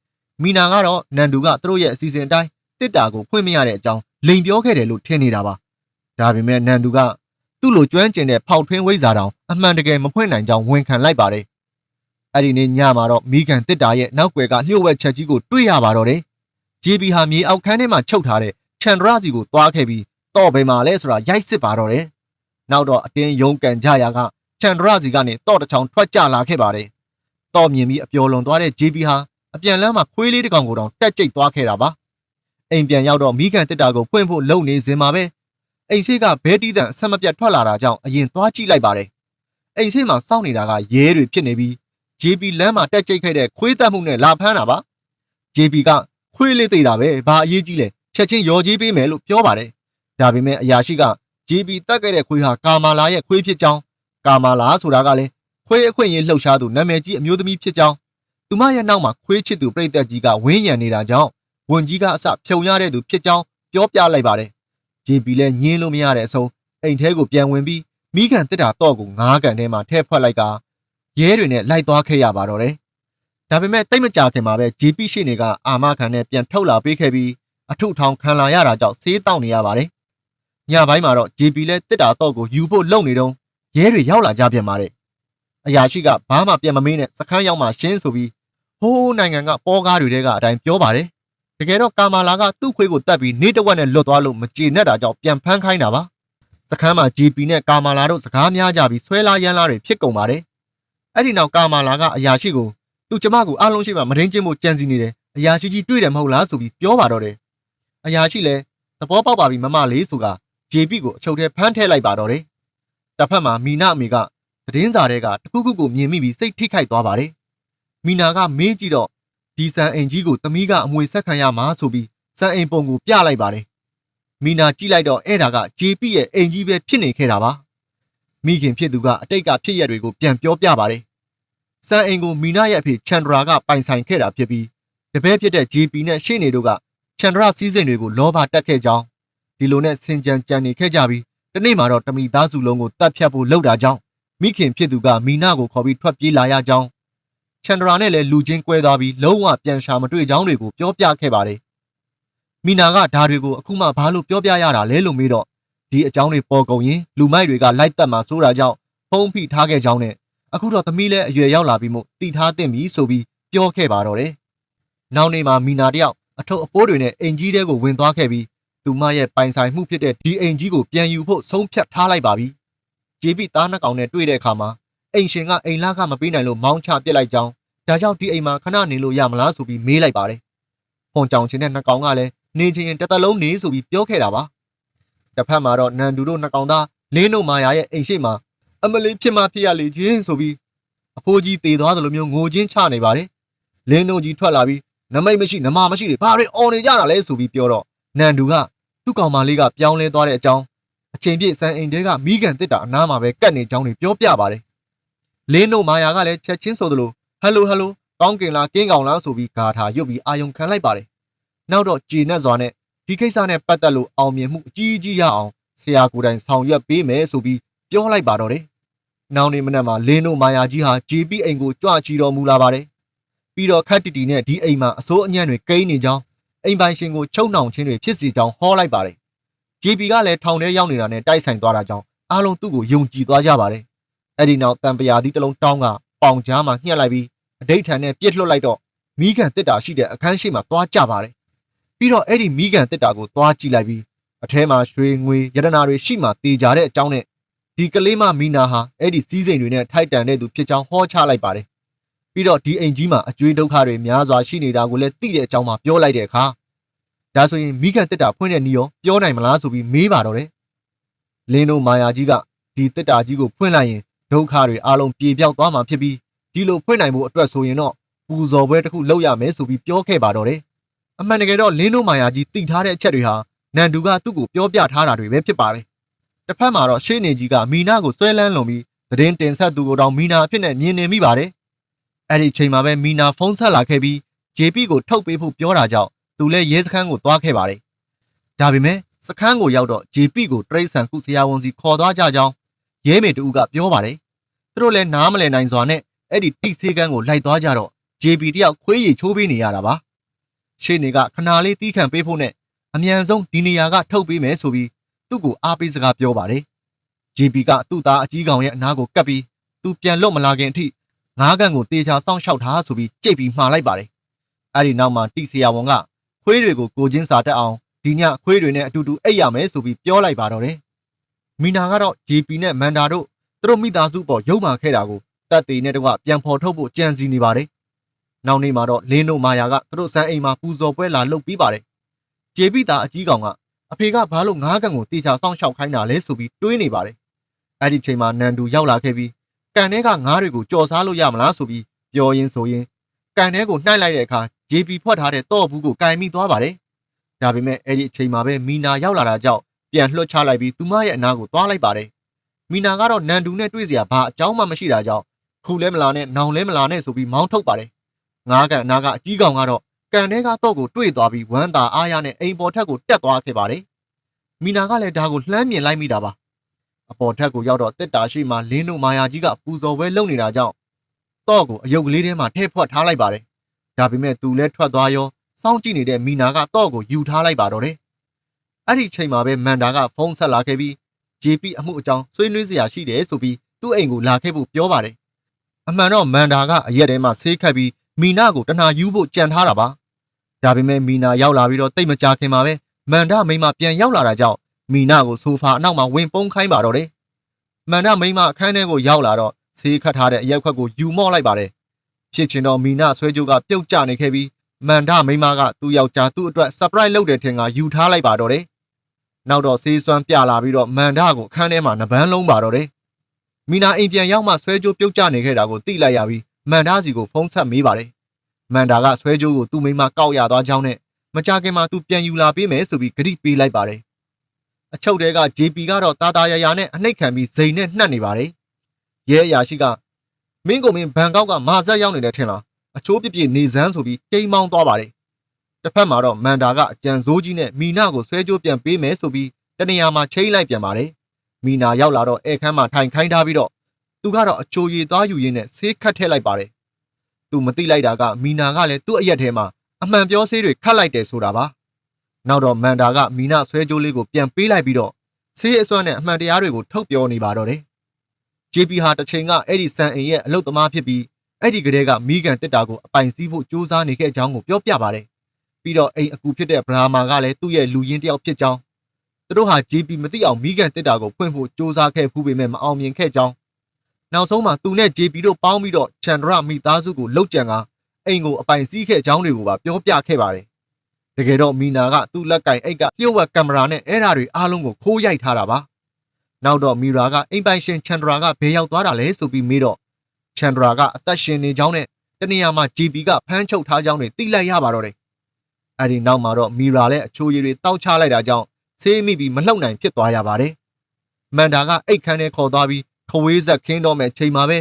မီနာကတော့နန်တူကသူတို့ရဲ့အစီအစဉ်အတိုင်းတစ်တာကိုဖွင့်မရတဲ့အကြောင်းလိန်ပြောခဲ့တယ်လို့ထင်နေတာပါ။ဒါပေမဲ့နန်တူကသူ့လိုကျွမ်းကျင်တဲ့ဖောက်ထွင်းဝိဇ္ဇာတောင်အမှန်တကယ်မဖွင့်နိုင်ကြောင်းဝန်ခံလိုက်ပါတယ်။အဲ့ဒီနေ့ညမှာတော့မိကန်တစ်တာရဲ့နောက်ွယ်ကလျှို့ဝှက်ချက်ကြီးကိုတွေ့ရပါတော့တယ်။ JB ဟာမြေအောက်ခန်းထဲမှာချုပ်ထားတဲ့ချန်ဒရာစီကိုသွားခဲ့ပြီးတော့ဘယ်မှာလဲဆိုတာရိုက်စစ်ပါတော့တယ်။နောက်တော့အတင်းယုံကန်ကြရာကချန်ဒရာစီကနေတော့တချောင်းထွက်ကြလာခဲ့ပါတယ်။တော့မြင်ပြီးအပျော်လွန်သွားတဲ့ JB ဟာ အပြန်လမ်းမှာခွေးလေးတစ်ကောင်ကိုတောင်တက်ကြိတ်သွားခဲ့တာပါ။အိမ်ပြန်ရောက်တော့မိကန်တစ်တာကိုဖွင့်ဖို့လုပ်နေစဉ်မှာပဲအိမ်ရှိကဘဲတီးတန်အဆက်မပြတ်ထွက်လာတာကြောင့်အရင်သွားကြည့်လိုက်ပါတယ်။အိမ်ရှိမှာစောင့်နေတာကရဲတွေဖြစ်နေပြီး JB လမ်းမှာတက်ကြိတ်ခဲ့တဲ့ခွေးတက်မှုနဲ့လာဖမ်းတာပါ။ JB ကခွေးလေးသေးတာပဲဘာအရေးကြီးလဲချက်ချင်းရော်ကြီးပေးမယ်လို့ပြောပါတယ်။ဒါပေမဲ့အရာရှိက JB တက်ခဲ့တဲ့ခွေးဟာကာမာလာရဲ့ခွေးဖြစ်ကြောင်းကာမာလာဆိုတာကလည်းခွေးအခွင့်အရေးလှုပ်ရှားသူနာမည်ကြီးအမျိုးသမီးဖြစ်ကြောင်း သူမရဲ့နောက်မှာခွေးချစ်သူပြိသက်ကြီးကဝင်းရံနေတာကြောင့်ဝန်ကြီးကအစဖြုံရတဲ့သူဖြစ်ကြောင်းပြောပြလိုက်ပါတယ်။ JB လည်းညင်းလို့မရတဲ့အဆုံးအိမ်ထဲကိုပြန်ဝင်ပြီးမိကန်တစ်တာတော့ကိုငားကန်ထဲမှာထည့်ဖွက်လိုက်ကရဲတွေနဲ့လိုက်သွားခဲ့ရပါတော့တယ်။ဒါပေမဲ့တိတ်မကြခင်မှာပဲ JP ရှိနေကအာမခံနဲ့ပြန်ထုတ်လာပေးခဲ့ပြီးအထုထောင်ခံလာရတာကြောင့်ဆေးတောက်နေရပါတယ်။ညပိုင်းမှာတော့ JP လည်းတစ်တာတော့ကိုယူဖို့လုံနေတော့ရဲတွေရောက်လာကြပြန်ပါတယ်။အရာရှိကဘာမှပြန်မမေးနဲ့စခန်းရောက်မှရှင်းဆိုပြီး ဟိုးနိုင်ငံကပေါ်ကားတွေတဲကအတိုင်းပြောပါတယ်။တကယ်တော့ကာမာလာကသူ့ခွေးကိုတတ်ပြီးနေတဝက်နဲ့လွတ်သွားလို့မကြေနပ်တာကြောင့်ပြန်ဖမ်းခိုင်းတာပါ။စခန်းမှာ GP နဲ့ကာမာလာတို့စကားများကြပြီးဆွဲလာရမ်းလာတွေဖြစ်ကုန်ပါတယ်။အဲ့ဒီနောက်ကာမာလာကအရာရှိကိုသူ့ကျမကိုအားလုံးရှိမှမရင်းချင်းမှုကြံစီနေတယ်။အရာရှိကြီးတွေ့တယ်မဟုတ်လားဆိုပြီးပြောပါတော့တယ်။အရာရှိလည်းသဘောပေါက်ပါပြီမမလေးဆိုက JP ကိုအချုပ်ထဲဖမ်းထည့်လိုက်ပါတော့တယ်။တစ်ဖက်မှာမီနာအမေကသတင်းစာတွေကတခုခုကိုမြင်မိပြီးစိတ်ထိခိုက်သွားပါတယ်။ မီနာကမေးကြည့်တော့ဒီစံအိမ်ကြီးကိုသမီးကအမွေဆက်ခံရမှာဆိုပြီးစံအိမ်ပုံကိုပြလိုက်ပါတယ်။မီနာကြည့်လိုက်တော့အဲ့ဒါက JP ရဲ့အိမ်ကြီးပဲဖြစ်နေခဲ့တာပါ။မိခင်ဖြစ်သူကအတိတ်ကဖြစ်ရက်တွေကိုပြန်ပြောပြပါတယ်။စံအိမ်ကိုမီနာရဲ့အဖေချန်ဒရာကပိုင်ဆိုင်ခဲ့တာဖြစ်ပြီးတပည့်ဖြစ်တဲ့ JP နဲ့ရှေ့နေတို့ကချန်ဒရာစီးစိမ်တွေကိုလောဘတက်ခဲ့ကြောင်းဒီလိုနဲ့ဆင်ကြံကြံနေခဲ့ကြပြီးတနေ့မှာတော့တမိသားစုလုံးကိုတတ်ဖြတ်ဖို့လုပ်တာကြောင့်မိခင်ဖြစ်သူကမီနာကိုခေါ်ပြီးထွက်ပြေးလာရကြောင်း ချန်ဒရာနဲ့လည်းလူချင်းကွဲသွားပြီးလုံးဝပြန်ရှာမတွေ့ကြောင်းတွေကိုပြောပြခဲ့ပါတယ်။မီနာကဒါတွေကိုအခုမှဘာလို့ပြောပြရတာလဲလို့မေးတော့ဒီအကြောင်းတွေပေါ်ကုန်ရင်လူမိုက်တွေကလိုက်တက်မှဆိုတာကြောင့်ဖုံးဖိထားခဲ့ကြောင်းနဲ့အခုတော့သမီးလည်းအရွယ်ရောက်လာပြီးမှတည်ထားသင့်ပြီဆိုပြီးပြောခဲ့ပါတော့တယ်။နောက်နေ့မှာမီနာတယောက်အထုပ်အပိုးတွေနဲ့အိမ်ကြီးတဲကိုဝင်သွားခဲ့ပြီးသူမရဲ့ပိုင်ဆိုင်မှုဖြစ်တဲ့ဒီအိမ်ကြီးကိုပြန်ယူဖို့ဆုံးဖြတ်ထားလိုက်ပါပြီ။ဂျေဘီသားနှစ်ကောင်နဲ့တွေ့တဲ့အခါမှာ အိမ်ရှင်ကအိမ်လာကမပေးနိုင်လို့မောင်းချပစ်လိုက်ကြောင်းဒါကြောင့်ဒီအိမ်မှာခဏနေလို့ရမလားဆိုပြီးမေးလိုက်ပါတယ်။ဖွန်ကြောင်ချင်းတဲ့နှစ်ကောင်ကလည်းနေချင်းရင်တစ်သက်လုံးနေဆိုပြီးပြောခဲ့တာပါ။တစ်ဖက်မှာတော့နန်ဒူတို့နှစ်ကောင်သားလင်းတို့မာယာရဲ့အိမ်ရှိမှာအမလေးဖြစ်မှဖြစ်ရလေချင်းဆိုပြီးအဖိုးကြီးတည်သွားသလိုမျိုးငိုချင်းချနေပါတယ်။လင်းတို့ကြီးထွက်လာပြီးနမိတ်မရှိနမမရှိတွေဘာတွေအော်နေကြတာလဲဆိုပြီးပြောတော့နန်ဒူကသူ့ကောင်မလေးကပြောင်းလဲသွားတဲ့အကြောင်းအချိန်ပြည့်စံအိမ်တဲကမိကန်တစ်တာအနားမှာပဲကတ်နေကြောင်းတွေပြောပြပါတယ်။ လင်းတို့မာယာကလည်းချက်ချင်းဆိုသလိုဟယ်လိုဟယ်လိုကောင်းကင်လားကင်းကောင်လားဆိုပြီးဂါထာရွတ်ပြီးအာယုံခံလိုက်ပါတယ်။နောက်တော့ဂျီနက်စွာနဲ့ဒီကိစ္စနဲ့ပတ်သက်လို့အောင်မြင်မှုအကြီးကြီးရအောင်ဆရာကိုယ်တိုင်ဆောင်ရွက်ပေးမယ်ဆိုပြီးပြောလိုက်ပါတော့တယ်။နောက်နေ့မနက်မှာလင်းတို့မာယာကြီးဟာ JP အိမ်ကိုကြွချီတော်မူလာပါတယ်။ပြီးတော့ခတ်တီတီနဲ့ဒီအိမ်မှာအစိုးအညံ့တွေကိန်းနေကြောင်းအိမ်ပိုင်ရှင်ကိုချုံနှောင်ခြင်းတွေဖြစ်စီကြောင်းဟောလိုက်ပါတယ်။ JP ကလည်းထောင်ထဲရောက်နေတာနဲ့တိုက်ဆိုင်သွားတာကြောင့်အားလုံးသူ့ကိုယုံကြည်သွားကြပါတယ်။ အဲ့ဒီနောက်တံပရာသီးတစ်လုံးတောင်းကပေါင်ကြားမှာညှက်လိုက်ပြီးအဋိဋ္ဌံနဲ့ပြစ်လွှတ်လိုက်တော့မိကန်တစ်တာရှိတဲ့အခန်းရှိမှာသွားကြပါတယ်။ပြီးတော့အဲ့ဒီမိကန်တစ်တာကိုသွားကြည့်လိုက်ပြီးအထဲမှာရွှေငွေရတနာတွေရှိမှတေကြတဲ့အကြောင်းနဲ့ဒီကလေးမမီနာဟာအဲ့ဒီစည်းစိမ်တွေနဲ့ထိုက်တန်တဲ့သူဖြစ်ကြောင်းဟောချလိုက်ပါတယ်။ပြီးတော့ဒီအိမ်ကြီးမှာအကျွေးဒုက္ခတွေများစွာရှိနေတာကိုလည်းသိတဲ့အကြောင်းမှပြောလိုက်တဲ့အခါဒါဆိုရင်မိကန်တစ်တာဖွင့်တဲ့နီရောပြောနိုင်မလားဆိုပြီးမေးပါတော့တယ်။လင်းတို့မာယာကြီးကဒီတစ်တာကြီးကိုဖွင့်လိုက်ရင် ဒုက္ခတွေအလုံးပြေပြောက်သွားမှာဖြစ်ပြီးဒီလိုဖွင့်နိုင်ဖို့အတွက်ဆိုရင်တော့ပူဇော်ပွဲတစ်ခုလုပ်ရမယ်ဆိုပြီးပြောခဲ့ပါတော့တယ်။အမှန်တကယ်တော့လင်းတို့မာယာကြီးသိထားတဲ့အချက်တွေဟာနန်ဒူကသူ့ကိုပြောပြထားတာတွေပဲဖြစ်ပါတယ်။တစ်ဖက်မှာတော့ရှေ့နေကြီးကမီနာကိုဆွဲလန်းလွန်ပြီးသတင်းတင်ဆက်သူကိုတောင်မီနာအဖြစ်နဲ့မြင်နေမိပါတယ်။အဲ့ဒီချိန်မှာပဲမီနာဖုန်းဆက်လာခဲ့ပြီး JP ကိုထုတ်ပေးဖို့ပြောတာကြောင့်သူလည်းရဲစခန်းကိုသွားခဲ့ပါတယ်။ဒါပေမဲ့စခန်းကိုရောက်တော့ JP ကိုတရိတ်ဆန်ခုဆရာဝန်စီခေါ်သွားကြကြောင်းရဲမေတူကပြောပါတယ်။ သူတို့လည်းနားမလည်နိုင်စွာနဲ့အဲ့ဒီတိတ်ဆေးကန်းကိုလိုက်သွားကြတော့ JP တယောက်ခွေးရည်ချိုးပေးနေရတာပါ။ရှေ့နေကခနာလေးတီးခံပေးဖို့နဲ့အမြန်ဆုံးဒီနေရာကထုတ်ပေးမယ်ဆိုပြီးသူ့ကိုအားပေးစကားပြောပါတယ်။ JP ကသူ့သားအကြီးကောင်ရဲ့အနားကိုကပ်ပြီးသူပြန်လွတ်မလာခင်အထိငါးကန်ကိုတေချာစောင့်ရှောက်ထားဆိုပြီးကြိတ်ပြီးမှားလိုက်ပါတယ်။အဲ့ဒီနောက်မှာတိဆရာဝန်ကခွေးတွေကိုကိုချင်းစာတက်အောင်ဒီညခွေးတွေနဲ့အတူတူအိပ်ရမယ်ဆိုပြီးပြောလိုက်ပါတော့တယ်။မီနာကတော့ JP နဲ့မန်ဒါတို့ သူတို့မိသားစုပေါ်ရုံမာခဲ့တာကိုတပ်တေနဲ့တကွပြန်ဖော်ထုတ်ဖို့ကြံစီနေပါတယ်။နောက်နေ့မှာတော့လင်းတို့မာယာကသူတို့စံအိမ်မှာပူဇော်ပွဲလာလုပ်ပြီးပါတယ်။ဂျေပိသားအကြီးကောင်ကအဖေကဘာလို့ငားကန်ကိုတေချာစောင့်ရှောက်ခိုင်းတာလဲဆိုပြီးတွေးနေပါတယ်။အဲ့ဒီချိန်မှာနန်တူရောက်လာခဲ့ပြီးကန်ထဲကငားတွေကိုကြော်စားလို့ရမလားဆိုပြီးပြောရင်းဆိုရင်းကန်ထဲကိုနှိုက်လိုက်တဲ့အခါ JP ဖွက်ထားတဲ့တော့ဘူးကိုကင်မိသွားပါတယ်။ဒါပေမဲ့အဲ့ဒီအချိန်မှာပဲမီနာရောက်လာတာကြောင့်ပြန်လွှတ်ချလိုက်ပြီးသူမရဲ့အနားကိုသွားလိုက်ပါတယ်။ မီနာကတော့နန်တူနဲ့တွေ့စရာဘာအကြောင်းမှမရှိတာကြောင့်ခုလဲမလာနဲ့နောင်လဲမလာနဲ့ဆိုပြီးမောင်းထုတ်ပါတယ်။ငားကန်အနားကအကြီးကောင်ကတော့ကန်ထဲကတော့ကိုတွေ့သွားပြီးဝမ်းသာအားရနဲ့အိမ်ပေါ်ထက်ကိုတက်သွားခဲ့ပါတယ်။မီနာကလည်းဒါကိုလှမ်းမြင်လိုက်မိတာပါ။အပေါ်ထက်ကိုရောက်တော့တစ်တာရှိမှလင်းတို့မာယာကြီးကပူဇော်ပွဲလုပ်နေတာကြောင့်တော့ကိုအယုတ်ကလေးထဲမှာထည့်ဖွက်ထားလိုက်ပါတယ်။ဒါပေမဲ့သူလည်းထွက်သွားရောစောင့်ကြည့်နေတဲ့မီနာကတော့ကိုယူထားလိုက်ပါတော့တယ်။အဲ့ဒီချိန်မှာပဲမန်ဒါကဖုန်းဆက်လာခဲ့ပြီး JP အမှုအကြောင်းဆွေးနွေးစရာရှိတယ်ဆိုပြီးသူ့အိမ်ကိုလာခဲ့ဖို့ပြောပါတယ်။အမှန်တော့မန်ဒါကအရက်ထဲမှာဆေးခတ်ပြီးမီနာကိုတနာယူဖို့ကြံထားတာပါ။ဒါပေမဲ့မီနာရောက်လာပြီးတော့တိတ်မကြခင်မှာပဲမန်ဒါမိမပြန်ရောက်လာတာကြောင့်မီနာကိုဆိုဖာအနောက်မှာဝင်ပုန်းခိုင်းပါတော့တယ်။မန်ဒါမိမအခန်းထဲကိုရောက်လာတော့ဆေးခတ်ထားတဲ့အရက်ခွက်ကိုယူမော့လိုက်ပါတယ်။ဖြစ်ချင်တော့မီနာဆွဲကြိုးကပြုတ်ကျနေခဲ့ပြီးမန်ဒမိမကသူ့ယောက်ျားသူ့အတွက် surprise လုပ်တယ်ထင်ကယူထားလိုက်ပါတော့တယ်။ နောက်တော့ဆေးစွမ်းပြလာပြီးတော့မန်ဒကိုအခန်းထဲမှာနှပန်းလုံးပါတော့တယ်။မီနာအိမ်ပြန်ရောက်မှဆွဲကြိုးပြုတ်ကျနေခဲ့တာကိုသိလိုက်ရပြီးမန်ဒစီကိုဖုန်းဆက်မေးပါတယ်။မန်ဒါကဆွဲကြိုးကိုသူ့မိမကောက်ရသွားကြောင်းနဲ့မကြခင်မှာသူပြန်ယူလာပေးမယ်ဆိုပြီးဂရိပေးလိုက်ပါတယ်။အချုပ်တဲက JP ကတော့တာတာရရနဲ့အနှိတ်ခံပြီးဇိန်နဲ့နှက်နေပါတယ်။ရဲအရာရှိကမင်းကိုမင်းဘန်ကောက်ကမာဆက်ရောက်နေတယ်ထင်လားအချိုးပြပြနေစမ်းဆိုပြီးတိမ်မောင်းသွားပါတယ်။ တစ်ဖက်မှာတော့မန်ဒါကအကြံစိုးကြီးနဲ့မီနာကိုဆွဲကြိုးပြန်ပေးမယ်ဆိုပြီးတနေရာမှာချိန်လိုက်ပြန်ပါတယ်။မီနာရောက်လာတော့အဲခန်းမှာထိုင်ခိုင်းထားပြီးတော့သူကတော့အချိုရည်သွားယူရင်းနဲ့ဆေးခတ်ထည့်လိုက်ပါတယ်။သူမသိလိုက်တာကမီနာကလည်းသူ့အရက်ထဲမှာအမှန်ပြောဆေးတွေခတ်လိုက်တယ်ဆိုတာပါ။နောက်တော့မန်ဒါကမီနာဆွဲကြိုးလေးကိုပြန်ပေးလိုက်ပြီးတော့ဆေးအစွမ်းနဲ့အမှန်တရားတွေကိုထုတ်ပြောနေပါတော့တယ်။ JP ဟာတစ်ချိန်ကအဲ့ဒီစံအိမ်ရဲ့အလုတ်သမားဖြစ်ပြီးအဲ့ဒီကလေးကမိကန်တစ်တာကိုအပိုင်စီးဖို့စူးစမ်းနေခဲ့ကြောင်းကိုပြောပြပါတယ်။ ပြီးတော့အိမ်အကူဖြစ်တဲ့ဗရာမာကလည်းသူ့ရဲ့လူရင်းတယောက်ဖြစ်ကြောင်းသူတို့ဟာ JP မသိအောင်မိကန်တစ်တာကိုဖွင့်ဖို့စူးစမ်းခဲ့ဖူးပေမဲ့မအောင်မြင်ခဲ့ကြောင်းနောက်ဆုံးမှာသူနဲ့ JP တို့ပေါင်းပြီးတော့ချန်ဒရမိသားစုကိုလှုပ်ကြံကအိမ်ကိုအပိုင်စီးခဲ့ကြောင်းတွေကိုပါပြောပြခဲ့ပါတယ်။တကယ်တော့မီနာကသူ့လက်ကင်အိတ်ကလျှို့ဝှက်ကင်မရာနဲ့အဲ့ဓာတွေအားလုံးကိုခိုးရိုက်ထားတာပါ။နောက်တော့မီရာကအိမ်ပိုင်ရှင်ချန်ဒရာကဘယ်ရောက်သွားတာလဲဆိုပြီးမေးတော့ချန်ဒရာကအသက်ရှင်နေကြောင်းနဲ့တနေရာမှာ GP ကဖမ်းချုပ်ထားကြောင်းတွေသိလိုက်ရပါတော့တယ်။ အဲဒီနောက်မှာတော့မီရာလည်းအချိုးရည်တွေတောက်ချလိုက်တာကြောင့်ဆေးမိပြီးမလှုပ်နိုင်ဖြစ်သွားရပါတယ်။မန်ဒါကအိတ်ခမ်းထဲခေါ်သွားပြီးခဝေးဆက်ခင်းတော့မဲ့ချိန်မှာပဲ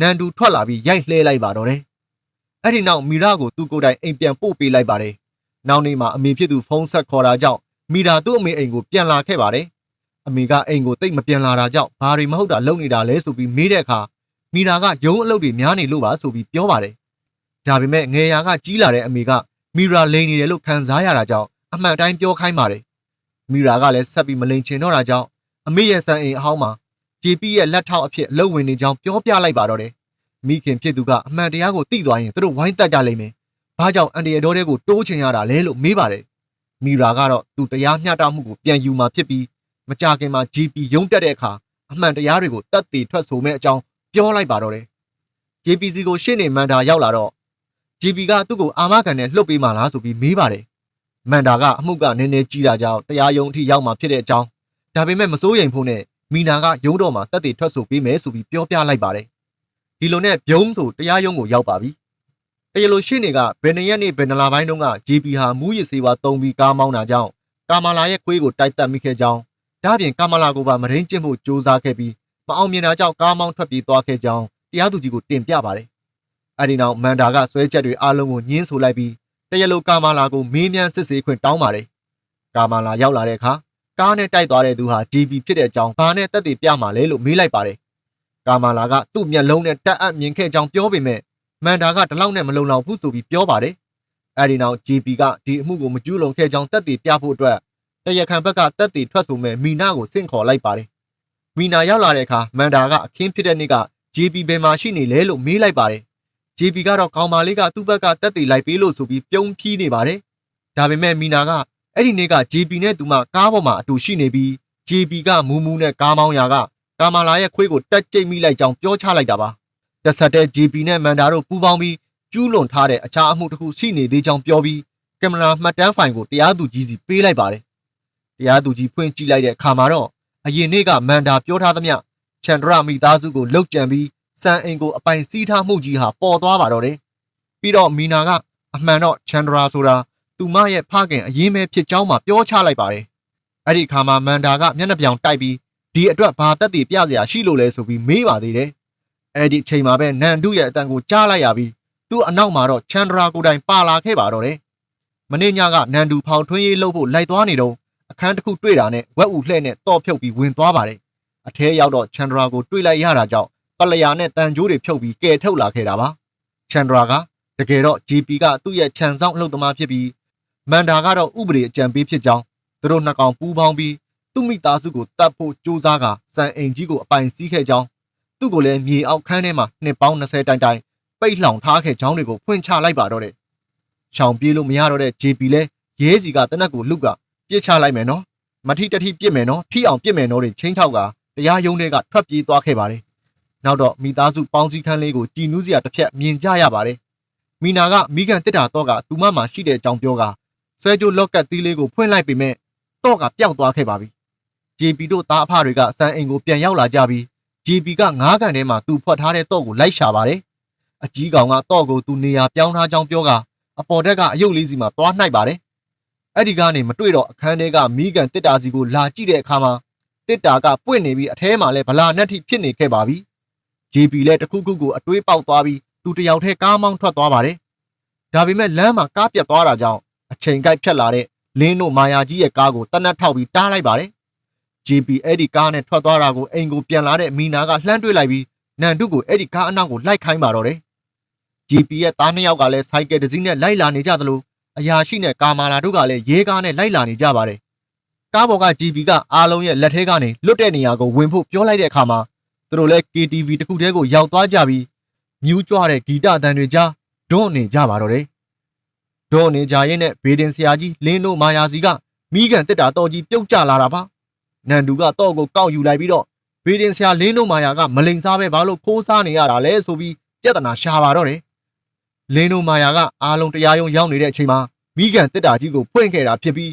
နန်တူထွက်လာပြီးရိုက်လှဲလိုက်ပါတော့တယ်။အဲဒီနောက်မီရာကိုသူ့ကိုယ်တိုင်အိမ်ပြန်ပို့ပေးလိုက်ပါတယ်။နောက်နေ့မှာအမေဖြစ်သူဖုန်းဆက်ခေါ်တာကြောင့်မီရာသူ့အမေအိမ်ကိုပြန်လာခဲ့ပါတယ်။အမေကအိမ်ကိုတိတ်မပြန်လာတာကြောင့်ဘာတွေမဟုတ်တာလုပ်နေတာလဲဆိုပြီးမေးတဲ့အခါမီတာကရုံးအလုပ်တွေများနေလို့ပါဆိုပြီးပြောပါတယ်။ဒါပေမဲ့ငယ်ရာကကြီးလာတဲ့အမေက မီရာလိန်နေတယ်လို့ခံစားရတာကြောင့်အမှန်တိုင်းပြောခိုင်းပါတယ်မီရာကလည်းဆက်ပြီးမလိန်ချင်တော့တာကြောင့်အမေရဲ့စံအိမ်အဟောင်းမှာ JP ရဲ့လက်ထောက်အဖြစ်အလုပ်ဝင်နေကြောင်းပြောပြလိုက်ပါတော့တယ်မိခင်ဖြစ်သူကအမှန်တရားကိုသိသွားရင်သူတို့ဝိုင်းတက်ကြလိမ့်မယ်ဘာကြောင့်အန်ဒီရတော်တဲ့ကိုတိုးချင်ရတာလဲလို့မေးပါတယ်မီရာကတော့သူတရားမျှတမှုကိုပြန်ယူมาဖြစ်ပြီးမကြခင်မှာ GP ရုံးတက်တဲ့အခါအမှန်တရားတွေကိုတတ်သိထွက်ဆိုမဲ့အကြောင်းပြောလိုက်ပါတော့တယ် JPC ကိုရှေ့နေမန်ဒါရောက်လာတော့ JP ကသူ့ကိုအာမခံနဲ့လှုပ်ပေးမှလားဆိုပြီးမေးပါတယ်မန်ဒါကအမှုကနည်းနည်းကြီးတာကြောင့်တရားရုံးအထိရောက်မှဖြစ်တဲ့အကြောင်းဒါပေမဲ့မစိုးရိမ်ဖို့နဲ့မီနာကရုံးတော်မှာတက်သိထွက်ဆိုပေးမယ်ဆိုပြီးပြောပြလိုက်ပါတယ်ဒီလိုနဲ့ပြုံးဆိုတရားရုံးကိုရောက်ပါပြီတရားလိုရှေ့နေကဘယ်နှစ်ရက်နေ့ဘယ်နှလပိုင်းတုန်းက JP ဟာမူးယစ်ဆေးဝါးတုံးပြီးကားမောင်းတာကြောင့်ကာမာလာရဲ့ခွေးကိုတိုက်တက်မိခဲ့ကြောင်းဒါ့အပြင်ကာမာလာကိုပါမရင်းကျင့်ဖို့ကြိုးစားခဲ့ပြီးမအောင်မြင်တာကြောင့်ကားမောင်းထွက်ပြေးသွားခဲ့ကြောင်းတရားသူကြီးကိုတင်ပြပါတယ်။ အဲဒီနောက်မန်ဒါကဆွဲချက်တွေအားလုံးကိုညှင်းဆိုလိုက်ပြီးတရားလိုကာမာလာကိုမေးမြန်းစစ်ဆေးခွင့်တောင်းပါတယ်။ကာမာလာရောက်လာတဲ့အခါကားနဲ့တိုက်သွားတဲ့သူဟာ DB ဖြစ်တဲ့အကြောင်းဘာနဲ့တက်တည်ပြမှာလဲလို့မေးလိုက်ပါတယ်။ကာမာလာကသူ့မျက်လုံးနဲ့တက်အပ်မြင်ခဲ့ကြောင်းပြောပေမဲ့မန်ဒါကဒီလောက်နဲ့မလုံလောက်ဘူးဆိုပြီးပြောပါတယ်။အဲဒီနောက် JP ကဒီအမှုကိုမကျူးလွန်ခဲ့ကြောင်းတက်တည်ပြဖို့အတွက်တရားခံဘက်ကတက်တည်ထွက်ဆိုမဲ့မီနာကိုဆင့်ခေါ်လိုက်ပါတယ်။မီနာရောက်လာတဲ့အခါမန်ဒါကအခင်းဖြစ်တဲ့နေ့က JP ဘယ်မှာရှိနေလဲလို့မေးလိုက်ပါတယ်။ JP ကတော့ကောင်မလေးကသူ့ဘက်ကတက်တည်လိုက်ပေးလို့ဆိုပြီးပြုံးဖြီးနေပါတယ်။ဒါပေမဲ့မီနာကအဲ့ဒီနေ့က JP နဲ့သူမကားပေါ်မှာအတူရှိနေပြီး JP ကမူးမူးနဲ့ကားမောင်းရာကကာမာလာရဲ့ခွေးကိုတက်ကျိတ်မိလိုက်ကြောင်းပြောချလိုက်တာပါ။တက်ဆက်တဲ့ JP နဲ့မန်ဒါတို့ပူးပေါင်းပြီးကျူးလွန်ထားတဲ့အခြားအမှုတစ်ခုရှိနေသေးကြောင်းပြောပြီးကင်မရာမှတ်တမ်းဖိုင်ကိုတရားသူကြီးစီပေးလိုက်ပါတယ်။တရားသူကြီးဖွင့်ကြည့်လိုက်တဲ့အခါမှာတော့အရင်နေ့ကမန်ဒါပြောထားသမျှချန်ဒရမိသားစုကိုလှုပ်ကြံပြီး စံအိမ်ကိုအပိုင်စီးထားမှုကြီးဟာပေါ်သွားပါတော့တယ်။ပြီးတော့မီနာကအမှန်တော့ချန်ဒရာဆိုတာသူမရဲ့ဖခင်အရင်ပဲဖြစ်ကြောင်းမှပြောချလိုက်ပါတယ်။အဲ့ဒီခါမှာမန်ဒါကမျက်နှာပြောင်တိုက်ပြီးဒီအတွက်ဘာသက်တည်ပြစရာရှိလို့လဲဆိုပြီးမေးပါသေးတယ်။အဲ့ဒီအချိန်မှာပဲနန်ဒုရဲ့အတန်ကိုကြားလိုက်ရပြီးသူ့အနောက်မှာတော့ချန်ဒရာကိုယ်တိုင်ပါလာခဲ့ပါတော့တယ်။မနေ့ညကနန်ဒူဖောင်ထွင်းရေးလုပ်ဖို့လိုက်သွားနေတော့အခန်းတစ်ခုတွေ့တာနဲ့ဝက်ဥလှဲ့နဲ့တော့ဖြုတ်ပြီးဝင်သွားပါတယ်။အထဲရောက်တော့ချန်ဒရာကိုတွေ့လိုက်ရတာကြောင့် ပလျာနဲ့တန်ကြိုးတွေဖြုတ်ပြီးကဲထုတ်လာခဲ့တာပါ။ချန်ဒရာကတကယ်တော့ GP ကသူ့ရဲ့ခြံဆောင်အလုပ်သမားဖြစ်ပြီးမန်ဒါကတော့ဥပဒေအကြံပေးဖြစ်ကြောင်းသူတို့နှစ်ကောင်ပူးပေါင်းပြီးသူ့မိသားစုကိုတတ်ဖို့ကြိုးစားကစံအိမ်ကြီးကိုအပိုင်စီးခဲ့ကြောင်းသူ့ကိုလည်းမြေအောက်ခန်းထဲမှာနှစ်ပေါင်း20တိုင်တိုင်ပိတ်လှောင်ထားခဲ့ကြောင်းတွေကိုဖွင့်ချလိုက်ပါတော့တယ်။ချောင်ပြေးလို့မရတော့တဲ့ JP လဲရဲစီကတနက်ကိုလုကပြစ်ချလိုက်မယ်နော်။မထီတထီပြစ်မယ်နော်။ထိအောင်ပြစ်မယ်နော်တွေချင်းချောက်ကတရားရုံးတွေကထွက်ပြေးသွားခဲ့ပါတယ်။ နောက်တော့မိသားစုပေါင်းစည်းခန်းလေးကိုကြည်နူးစရာတစ်ဖြက်မြင်ကြရပါတယ်။မီနာကမိကန်တစ်တာတော့ကသူမမှာရှိတဲ့အကြောင်းပြောကဆွဲကြိုးလော့ကတ်သီးလေးကိုဖွင့်လိုက်ပေမဲ့တော့ကပျောက်သွားခဲ့ပါပြီ။ JP တို့သားအဖတွေကစံအိမ်ကိုပြန်ရောက်လာကြပြီး JP ကငားကန်ထဲမှာသူဖွက်ထားတဲ့တော့ကိုလိုက်ရှာပါတယ်။အကြီးကောင်ကတော့ကိုသူနေရာပြောင်းထားကြောင်းပြောကအပေါ်တက်ကအယုတ်လေးစီမှာသွားနှိုက်ပါတယ်။အဲ့ဒီကနေမတွေ့တော့အခန်းထဲကမိကန်တစ်တာစီကိုလာကြည့်တဲ့အခါမှာတစ်တာကပွင့်နေပြီးအထဲမှာလဲဗလာနက်ထိဖြစ်နေခဲ့ပါပြီ။ JP လည်းတခုခုကိုအတွေးပေါက်သွားပြီးသူတယောက်တည်းကားမောင်းထွက်သွားပါတယ်။ဒါပေမဲ့လမ်းမှာကားပြတ်သွားတာကြောင့်အချိန်ကိုက်ဖြတ်လာတဲ့လင်းတို့မာယာကြီးရဲ့ကားကိုတနတ်ထောက်ပြီးတားလိုက်ပါတယ်။ JP အဲ့ဒီကားနဲ့ထွက်သွားတာကိုအိမ်ကိုပြန်လာတဲ့မီနာကလှမ်းတွေ့လိုက်ပြီးနန်တုကိုအဲ့ဒီကားအနောက်ကိုလိုက်ခိုင်းပါတော့တယ်။ JP ရဲ့သားနှစ်ယောက်ကလည်းစိုက်ကယ်တစ်စီးနဲ့လိုက်လာနေကြသလိုအရာရှိနဲ့ကာမာလာတို့ကလည်းရဲကားနဲ့လိုက်လာနေကြပါတယ်။ကားပေါ်က JP ကအားလုံးရဲ့လက်ထဲကနေလွတ်တဲ့နေရာကိုဝင်ဖို့ပြောလိုက်တဲ့အခါမှာ သူတို့လည်း KTV တစ်ခုတည်းကိုရောက်သွားကြပြီးမြူးကြွတဲ့ဂီတအတန်တွေကြားဒွန်းနေကြပါတော့တယ်။ဒွန်းနေကြရင်နဲ့ဘေဒင်ဆရာကြီးလင်းတို့မာယာစီကမိကန်တစ်တာတော်ကြီးပြုတ်ကျလာတာပါ။နန်ဒူကတော့ကိုကောက်ယူလိုက်ပြီးတော့ဘေဒင်ဆရာလင်းတို့မာယာကမလိန်စားပဲဘာလို့ခိုးစားနေရတာလဲဆိုပြီးပြဿနာရှာပါတော့တယ်။လင်းတို့မာယာကအားလုံးတရားရုံးရောက်နေတဲ့အချိန်မှာမိကန်တစ်တာကြီးကိုဖွင့်ခဲ့တာဖြစ်ပြီး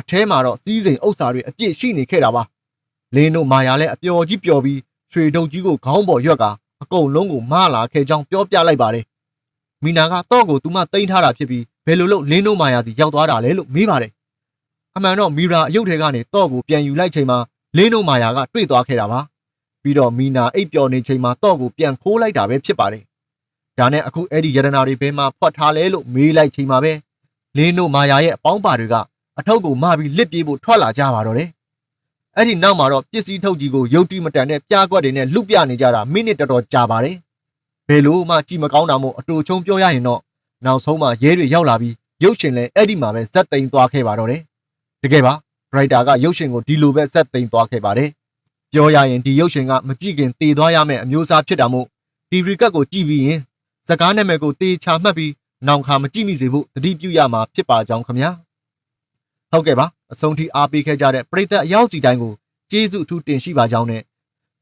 အထဲမှာတော့စီးစိမ်ဥစ္စာတွေအပြည့်ရှိနေခဲ့တာပါ။လင်းတို့မာယာလည်းအပျော်ကြီးပျော်ပြီး ရွှေတုပ်ကြီးကိုခေါင်းပေါ်ရွက်ကာအကုန်လုံးကိုမလာခဲ့ကြောင်းပြောပြလိုက်ပါတယ်။မီနာကတော့ကိုသူမတိန်ထားတာဖြစ်ပြီးဘယ်လိုလုပ်လင်းတို့မာယာစီရောက်သွားတာလဲလို့မေးပါတယ်။အမှန်တော့မီရာအယုတ်ထဲကနေတော့ကိုပြန်ယူလိုက်ချိန်မှာလင်းတို့မာယာကတွေ့သွားခဲ့တာပါ။ပြီးတော့မီနာအိပ်ပျော်နေချိန်မှာတော့ကိုပြန်ခိုးလိုက်တာပဲဖြစ်ပါတယ်။ဒါနဲ့အခုအဲ့ဒီယရနာတွေဘဲမှာဖွက်ထားလဲလို့မေးလိုက်ချိန်မှာပဲလင်းတို့မာယာရဲ့အပေါင်းပါတွေကအထုပ်ကိုမပြီးလစ်ပြေးဖို့ထွက်လာကြပါတော့တယ်။ အဲ့ဒီနောက်မှာတော့ပစ္စည်းထုတ်ကြီးကိုရုတ်တိမတန်တဲ့ပြားကွက်တွေနဲ့လူပြနေကြတာမိနစ်တော်တော်ကြာပါတယ်။ဘယ်လို့မှကြည့်မကောင်းတာမို့အတူချုံပြောရရင်တော့နောက်ဆုံးမှရဲတွေရောက်လာပြီးရုပ်ရှင်လည်းအဲ့ဒီမှာပဲဇက်သိမ်းသွားခဲ့ပါတော့တယ်တကယ်ပါဒရိုက်တာကရုပ်ရှင်ကိုဒီလိုပဲဇက်သိမ်းသွားခဲ့ပါတယ်ပြောရရင်ဒီရုပ်ရှင်ကမကြည့်ခင်တည်သွားရမယ့်အမျိုးအစားဖြစ်တာမို့ဒီရီကတ်ကိုကြည့်ပြီးရင်စကားနာမည်ကိုတေချာမှတ်ပြီးနောင်ခါမကြည့်မိစေဖို့တတိပြုရမှာဖြစ်ပါကြောင်းခင်ဗျာ ဟုတ်ကဲ့ပါအဆုံးထိအားပေးခဲ့ကြတဲ့ပရိသတ်အယောက်စီတိုင်းကိုကျေးဇူးအထူးတင်ရှိပါကြောင်းနဲ့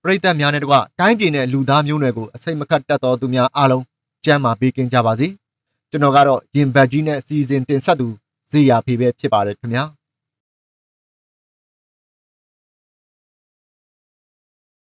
ပရိသတ်များနဲ့တကွတိုင်းပြည်နဲ့လူသားမျိုးနွယ်ကိုအစိတ်မခတ်တတ်တော်သူများအားလုံးကျမ်းမာပေးကင်းကြပါစေကျွန်တော်ကတော့ရင်ဘတ်ကြီးနဲ့စီစဉ်တင်ဆက်သူဇေယျဖေပဲဖြစ်ပါတယ်ခင်ဗျာ